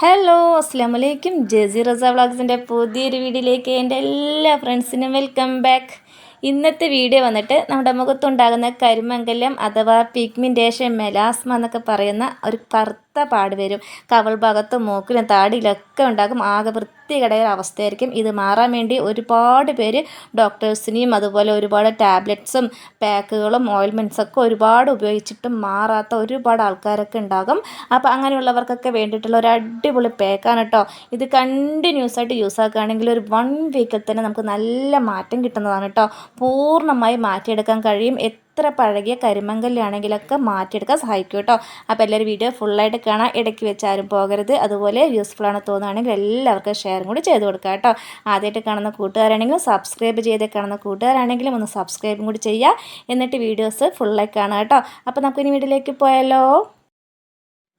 Hello അസ്സാം വലൈക്കും ജെസി റസ വ്ളോഗ്സിന്റെ പുതിയൊരു വീഡിയോയിലേക്ക് എന്റെ എല്ലാ ഫ്രണ്ട്സിനും വെൽക്കം ബാക്ക് ഇന്നത്തെ വീഡിയോ വന്നിട്ട് നമ്മുടെ മുഖത്തുണ്ടാകുന്ന കരിമംഗലം അഥവാ പിഗ്മെന്റേഷൻ മെലാസ്മ എന്നൊക്കെ പറയുന്ന ഒരു കറുത്ത പാട് വരും. കവൾ ഭാഗത്തും മൂക്കിലും താടിയിലൊക്കെ ഉണ്ടാകും. ആകെ വൃത്തികടയ അവസ്ഥയായിരിക്കും ഇത്. മാറാൻ വേണ്ടി ഒരുപാട് പേര് ഡോക്ടേഴ്സിനെയും അതുപോലെ ഒരുപാട് ടാബ്ലറ്റ്സും പാക്കുകളും ഓയിൽമെന്റ്സൊക്കെ ഒരുപാട് ഉപയോഗിച്ചിട്ടും മാറാത്ത ഒരുപാട് ആൾക്കാരൊക്കെ ഉണ്ടാകും. അപ്പോൾ അങ്ങനെയുള്ളവർക്കൊക്കെ വേണ്ടിയിട്ടുള്ള ഒരു അടിപൊളി പാക്കാണ് കേട്ടോ ഇത് കണ്ടിന്യൂസ് ആയിട്ട് യൂസ് ആക്കുകയാണെങ്കിൽ ഒരു വൺ വീക്കിൽ തന്നെ നമുക്ക് നല്ല മാറ്റം കിട്ടുന്നതാണ് കേട്ടോ പൂർണമായി മാറ്റിയെടുക്കാൻ കഴിയും. എത്ര പഴകിയ കരിമങ്കല്ലാണെങ്കിലൊക്കെ മാറ്റിയെടുക്കാൻ സഹായിക്കും കേട്ടോ അപ്പോൾ എല്ലാവരും വീഡിയോ ഫുള്ളായിട്ട് കാണാം ഇടയ്ക്ക് വെച്ചാരും പോകരുത്. അതുപോലെ യൂസ്ഫുൾ ആണ് തോന്നുകയാണെങ്കിൽ എല്ലാവർക്കും ഷെയറും കൂടി ചെയ്ത് കൊടുക്കുക കേട്ടോ. ആദ്യമായിട്ട് കാണുന്ന കൂട്ടുകാരാണെങ്കിലും സബ്സ്ക്രൈബ് ചെയ്ത് കാണുന്ന കൂട്ടുകാരാണെങ്കിലും ഒന്ന് സബ്സ്ക്രൈബും കൂടി ചെയ്യുക. എന്നിട്ട് വീഡിയോസ് ഫുള്ളായി കാണാം കേട്ടോ. അപ്പോൾ നമുക്കിനി വീട്ടിലേക്ക് പോയാലോ?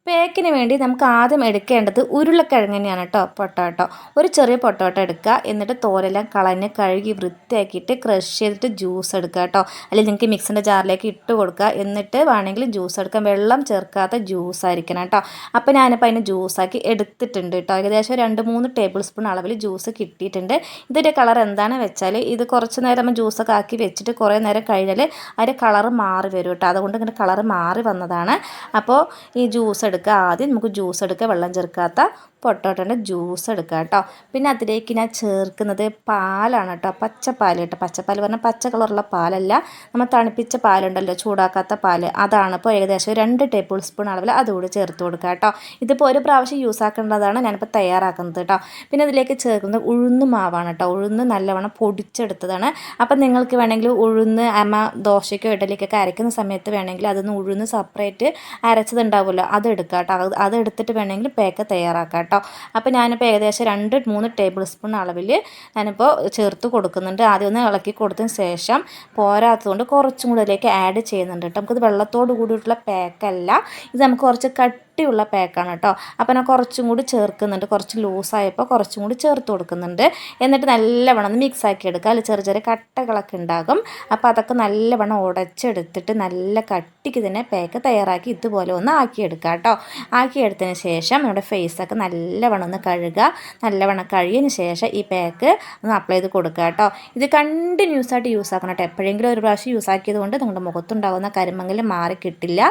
പേക്കിന് വേണ്ടി നമുക്ക് ആദ്യം എടുക്കേണ്ടത് ഉരുളക്കിഴങ്ങ് തന്നെയാണ് കേട്ടോ പൊട്ടോട്ടോ. ഒരു ചെറിയ പൊട്ടോട്ടോ എടുക്കുക. എന്നിട്ട് തോലെല്ലാം കളഞ്ഞ് കഴുകി വൃത്തിയാക്കിയിട്ട് ക്രഷ് ചെയ്തിട്ട് ജ്യൂസ് എടുക്കുക കേട്ടോ അല്ലെങ്കിൽ നിങ്ങൾക്ക് മിക്സിന്റെ ജാറിലേക്ക് ഇട്ട് കൊടുക്കുക. എന്നിട്ട് വേണമെങ്കിൽ ജ്യൂസ് എടുക്കാം. വെള്ളം ചേർക്കാത്ത ജ്യൂസ് ആയിരിക്കണം കേട്ടോ അപ്പോൾ ഞാനിപ്പോൾ അതിന് ജ്യൂസാക്കി എടുത്തിട്ടുണ്ട് കേട്ടോ ഏകദേശം രണ്ട് മൂന്ന് ടേബിൾ സ്പൂൺ അളവിൽ ജ്യൂസ് കിട്ടിയിട്ടുണ്ട്. ഇതിന്റെ കളർ എന്താണ് വെച്ചാൽ ഇത് കുറച്ച് നേരം നമ്മൾ ജ്യൂസൊക്കെ ആക്കി വെച്ചിട്ട് കുറേ നേരം കഴിഞ്ഞാൽ അതിന്റെ കളർ മാറി വരും കേട്ടോ അതുകൊണ്ട് ഇങ്ങനെ കളർ മാറി വന്നതാണ്. അപ്പോൾ ഈ ജ്യൂസ് എടുക്കുക ആദ്യം നമുക്ക് ജ്യൂസ് എടുക്കുക വെള്ളം ചേർക്കാത്ത പൊട്ടോട്ടോന്റെ ജ്യൂസ് എടുക്കുക കേട്ടോ. പിന്നെ അതിലേക്ക് ഞാൻ ചേർക്കുന്നത് പാലാണ് കേട്ടോ. പച്ചപ്പാൽ കേട്ടോ. പച്ചപ്പാൽ പറഞ്ഞാൽ പച്ച കളറുള്ള പാലല്ല. നമ്മൾ തണുപ്പിച്ച പാലുണ്ടല്ലോ ചൂടാക്കാത്ത പാൽ അതാണ് ഇപ്പോൾ ഏകദേശം രണ്ട് ടേബിൾ സ്പൂൺ അളവിൽ അതുകൂടി ചേർത്ത് കൊടുക്കുക കേട്ടോ. ഇതിപ്പോൾ ഒരു പ്രാവശ്യം യൂസ് ആക്കേണ്ടതാണ്. ഞാനിപ്പോൾ തയ്യാറാക്കുന്നത് കേട്ടോ. പിന്നെ ഇതിലേക്ക് ചേർക്കുന്നത് ഉഴുന്ന് മാവാണ് കേട്ടോ. ഉഴുന്ന് നല്ലവണ്ണം പൊടിച്ചെടുത്തതാണ്. അപ്പം നിങ്ങൾക്ക് വേണമെങ്കിൽ ഉഴുന്ന് അമ്മ ദോശയ്ക്കോ ഇഡലിക്കൊക്കെ അരയ്ക്കുന്ന സമയത്ത് വേണമെങ്കിൽ അതൊന്ന് ഉഴുന്ന് സെപ്പറേറ്റ് അരച്ചതുണ്ടാവുമല്ലോ അതെടുക്കുക കേട്ടോ. അത് എടുത്തിട്ട് വേണമെങ്കിൽ പേക്ക തയ്യാറാക്കാം കേട്ടോ. അപ്പോൾ ഞാനിപ്പോൾ ഏകദേശം രണ്ട് മൂന്ന് ടേബിൾ സ്പൂൺ അളവിൽ ഞാനിപ്പോൾ ചേർത്ത് കൊടുക്കുന്നുണ്ട്. ആദ്യം ഒന്ന് ഇളക്കി കൊടുത്തതിന് ശേഷം പോരാത്തതുകൊണ്ട് കുറച്ചും കൂടെ അതിലേക്ക് ആഡ് ചെയ്യുന്നുണ്ട് കേട്ടോ. നമുക്കിത് വെള്ളത്തോട് കൂടിയിട്ടുള്ള പാക്കല്ല ഇത് നമുക്ക് കുറച്ച് കട്ട് കട്ടിയുള്ള പാക്കാണ് കേട്ടോ അപ്പോൾ ഞാൻ കുറച്ചും കൂടി ചേർക്കുന്നുണ്ട്. കുറച്ച് ലൂസായപ്പോൾ കുറച്ചും കൂടി ചേർത്ത് കൊടുക്കുന്നുണ്ട്. എന്നിട്ട് നല്ലവണ്ണം മിക്സ് ആക്കി എടുക്കുക. അതിൽ ചെറിയ ചെറിയ കട്ടകളൊക്കെ ഉണ്ടാകും. അപ്പോൾ അതൊക്കെ നല്ലവണ്ണം ഉടച്ചെടുത്തിട്ട് നല്ല കട്ടിക്ക് തന്നെ പാക്ക് തയ്യാറാക്കി ഇതുപോലെ ഒന്ന് ആക്കിയെടുക്കുക കേട്ടോ ആക്കിയെടുത്തതിന് ശേഷം നമ്മുടെ ഫേസൊക്കെ നല്ലവണ്ണം ഒന്ന് കഴുകുക. നല്ലവണ്ണം കഴുകിയതിന് ശേഷം ഈ പാക്ക് ഒന്ന് അപ്ലൈ ചെയ്ത് കൊടുക്കുക കേട്ടോ ഇത് കണ്ടിന്യൂസ് ആയിട്ട് യൂസ് ആക്കണം കേട്ടോ എപ്പോഴെങ്കിലും ഒരു പ്രാവശ്യം യൂസ് ആക്കിയത് കൊണ്ട് നിങ്ങളുടെ മുഖത്തുണ്ടാകുന്ന കരിമങ്ങൽ മാറി കിട്ടില്ല.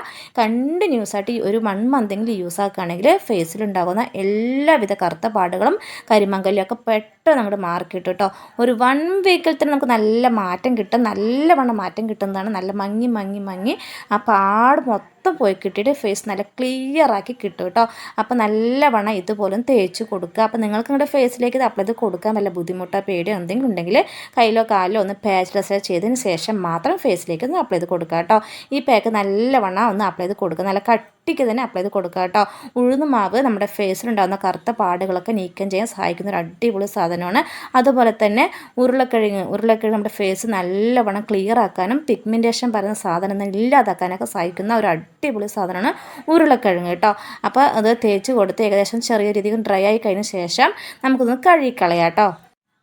കണ്ടിന്യൂസ് ആയിട്ട് ഒരു വൺ മന്ത് എന്തെങ്കിലും യൂസ് ആക്കുകയാണെങ്കിൽ ഫേസിലുണ്ടാകുന്ന എല്ലാവിധ കറുത്ത പാടുകളും കരിമങ്കലിയൊക്കെ പെട്ടെന്ന് നമ്മുടെ മാർക്ക് കിട്ടും കേട്ടോ. ഒരു വൺ വീക്കിൽ തന്നെ നമുക്ക് നല്ല മാറ്റം കിട്ടും. നല്ലവണ്ണം മാറ്റം കിട്ടുന്നതാണ്. നല്ല മങ്ങി മങ്ങി മങ്ങി ആ പാട് മൊത്തം മൊത്തം പോയി കിട്ടിയിട്ട് ഫേസ് നല്ല ക്ലിയർ ആക്കി കിട്ടും കേട്ടോ. അപ്പോൾ നല്ലവണ്ണം ഇതുപോലും തേച്ച് കൊടുക്കുക. അപ്പോൾ നിങ്ങൾക്ക് നിങ്ങളുടെ ഫേസിലേക്ക് ഇത് അപ്ലൈ ചെയ്ത് കൊടുക്കാൻ വല്ല ബുദ്ധിമുട്ടോ പേടിയോ എന്തെങ്കിലും ഉണ്ടെങ്കിൽ കയ്യിലോ കാലിലോ ഒന്ന് പാച്ച് ഡ്രസ്സോ ചെയ്തതിന് ശേഷം മാത്രം ഫേസിലേക്ക് ഒന്ന് അപ്ലൈ ചെയ്ത് കൊടുക്കുക കേട്ടോ. ഈ പാക്ക് നല്ലവണ്ണം ഒന്ന് അപ്ലൈ ചെയ്ത് കൊടുക്കുക. നല്ല കട്ടിക്ക് തന്നെ അപ്ലൈ ചെയ്ത് കൊടുക്കുക കേട്ടോ. ഉഴുന്ന് മാവ് നമ്മുടെ ഫേസിലുണ്ടാകുന്ന കറുത്ത പാടുകളൊക്കെ നീക്കം ചെയ്യാൻ സഹായിക്കുന്ന ഒരു അടിപൊളി സാധനമാണ്. അതുപോലെ തന്നെ ഉരുളക്കിഴങ്ങ് ഉരുളക്കിഴങ്ങ് നമ്മുടെ ഫേസ് നല്ലവണ്ണം ക്ലിയർ ആക്കാനും പിഗ്മെന്റേഷൻ പറയുന്ന സാധനം ഇല്ലാതാക്കാനൊക്കെ സഹായിക്കുന്ന ഒരു അടിപൊളി സാധനമാണ്. ഉരുളക്കിഴങ്ങ് കേട്ടോ. അപ്പോൾ അത് തേച്ച് കൊടുത്ത് ഏകദേശം ചെറിയ രീതിയിൽ ഡ്രൈ ആയി കഴിഞ്ഞ ശേഷം നമുക്കൊന്ന് കഴുകിക്കളയാം കേട്ടോ.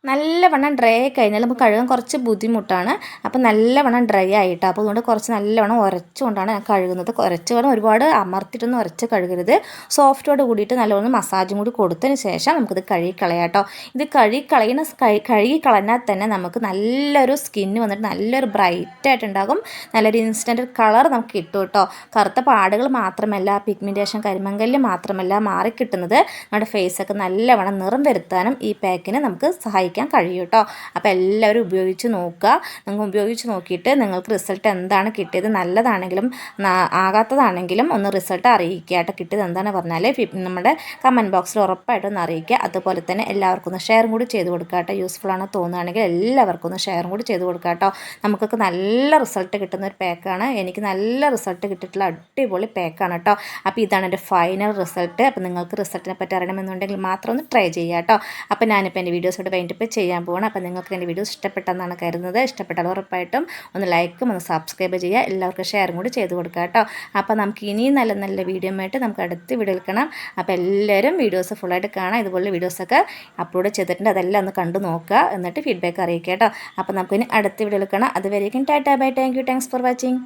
നല്ലവണ്ണം ഡ്രൈ ആയി കഴിഞ്ഞാൽ നമുക്ക് കഴുകാൻ കുറച്ച് ബുദ്ധിമുട്ടാണ്. അപ്പോൾ നല്ലവണ്ണം ഡ്രൈ ആയിട്ട്. അപ്പോൾ അതുകൊണ്ട് കുറച്ച് നല്ലവണ്ണം ഉരച്ചുകൊണ്ടാണ് ഞാൻ കഴുകുന്നത്. ഉരച്ച് വേണം ഒരുപാട് അമർത്തിയിട്ടൊന്നും ഉരച്ച് കഴുകരുത്. സോഫ്റ്റോട് കൂടിയിട്ട് നല്ലവണ്ണം മസാജും കൂടി കൊടുത്തതിന് ശേഷം നമുക്കിത് കഴുകി കളയാം കേട്ടോ ഇത് കഴുകി കളയുന്ന കഴുകി കളഞ്ഞാൽ തന്നെ നമുക്ക് നല്ലൊരു സ്കിന്ന് വന്നിട്ട് നല്ലൊരു ബ്രൈറ്റ് ആയിട്ടുണ്ടാകും. നല്ലൊരു ഇൻസ്റ്റന്റ് കളർ നമുക്ക് കിട്ടും കേട്ടോ. കറുത്ത പാടുകൾ മാത്രമല്ല പിഗ്മെന്റേഷൻ കരിമങ്കല്ല് മാത്രമല്ല മാറിക്കിട്ടുന്നത്. നമ്മുടെ ഫേസൊക്കെ നല്ലവണ്ണം നിറം വരുത്താനും ഈ പാക്കിന് നമുക്ക് സഹായിക്കും. സഹായിക്കാൻ കഴിയും കേട്ടോ അപ്പോൾ എല്ലാവരും ഉപയോഗിച്ച് നോക്കുക. നിങ്ങൾ ഉപയോഗിച്ച് നോക്കിയിട്ട് നിങ്ങൾക്ക് റിസൾട്ട് എന്താണ് കിട്ടിയത് നല്ലതാണെങ്കിലും ആകാത്തതാണെങ്കിലും ഒന്ന് റിസൾട്ട് അറിയിക്കുക കേട്ടോ. കിട്ടിയത് എന്താണ് പറഞ്ഞാൽ നമ്മുടെ കമന്റ് ബോക്സിൽ ഉറപ്പായിട്ടും ഒന്ന് അറിയിക്കുക. അതുപോലെ തന്നെ എല്ലാവർക്കും ഒന്ന് ഷെയറും കൂടി ചെയ്ത് കൊടുക്കുക കേട്ടോ. യൂസ്ഫുൾ ആണ് തോന്നുകയാണെങ്കിൽ എല്ലാവർക്കും ഒന്ന് ഷെയറും കൂടി ചെയ്ത് കൊടുക്കുക കേട്ടോ. നമുക്കൊക്കെ നല്ല റിസൾട്ട് കിട്ടുന്ന ഒരു പാക്കാണ് എനിക്ക് നല്ല റിസൾട്ട് കിട്ടിയിട്ടുള്ള അടിപൊളി പാക്കാണ് കേട്ടോ അപ്പോൾ ഇതാണ് എന്റെ ഫൈനൽ റിസൾട്ട് അപ്പോൾ നിങ്ങൾക്ക് റിസൾട്ടിനെ പറ്റി അറിയണമെന്നുണ്ടെങ്കിൽ മാത്രം ഒന്ന് ട്രൈ ചെയ്യുക കേട്ടോ അപ്പോൾ ഞാനിപ്പോൾ എന്റെ വീഡിയോസോട് വൈൻഡപ്പ് ചെയ്യാൻ പോകണം അപ്പോൾ നിങ്ങൾക്ക് എന്റെ വീഡിയോസ് ഇഷ്ടപ്പെട്ടെന്നാണ് കരുതുന്നത്. ഇഷ്ടപ്പെട്ടാൽ ഉറപ്പായിട്ടും ഒന്ന് ലൈക്കും ഒന്ന് സബ്സ്ക്രൈബ് ചെയ്യുക. എല്ലാവർക്കും ഷെയറും കൂടി ചെയ്ത് കൊടുക്കുക കേട്ടോ. അപ്പോൾ നമുക്ക് ഇനിയും നല്ല നല്ല വീഡിയോ ആയിട്ട് നമുക്ക് അടുത്ത് വീഡിയോ എടുക്കണം അപ്പോൾ എല്ലാവരും വീഡിയോസ് ഫുള്ളായിട്ട് കാണാം. ഇതുപോലെ വീഡിയോസൊക്കെ അപ്ലോഡ് ചെയ്തിട്ടുണ്ട്. അതെല്ലാം ഒന്ന് കണ്ടു നോക്കുക. എന്നിട്ട് ഫീഡ്ബാക്ക് അറിയിക്കുക കേട്ടോ. അപ്പോൾ നമുക്കിനി അടുത്ത വീഡിയോ എടുക്കണം അതുവരേക്കും tata bye. Thank you thanks for watching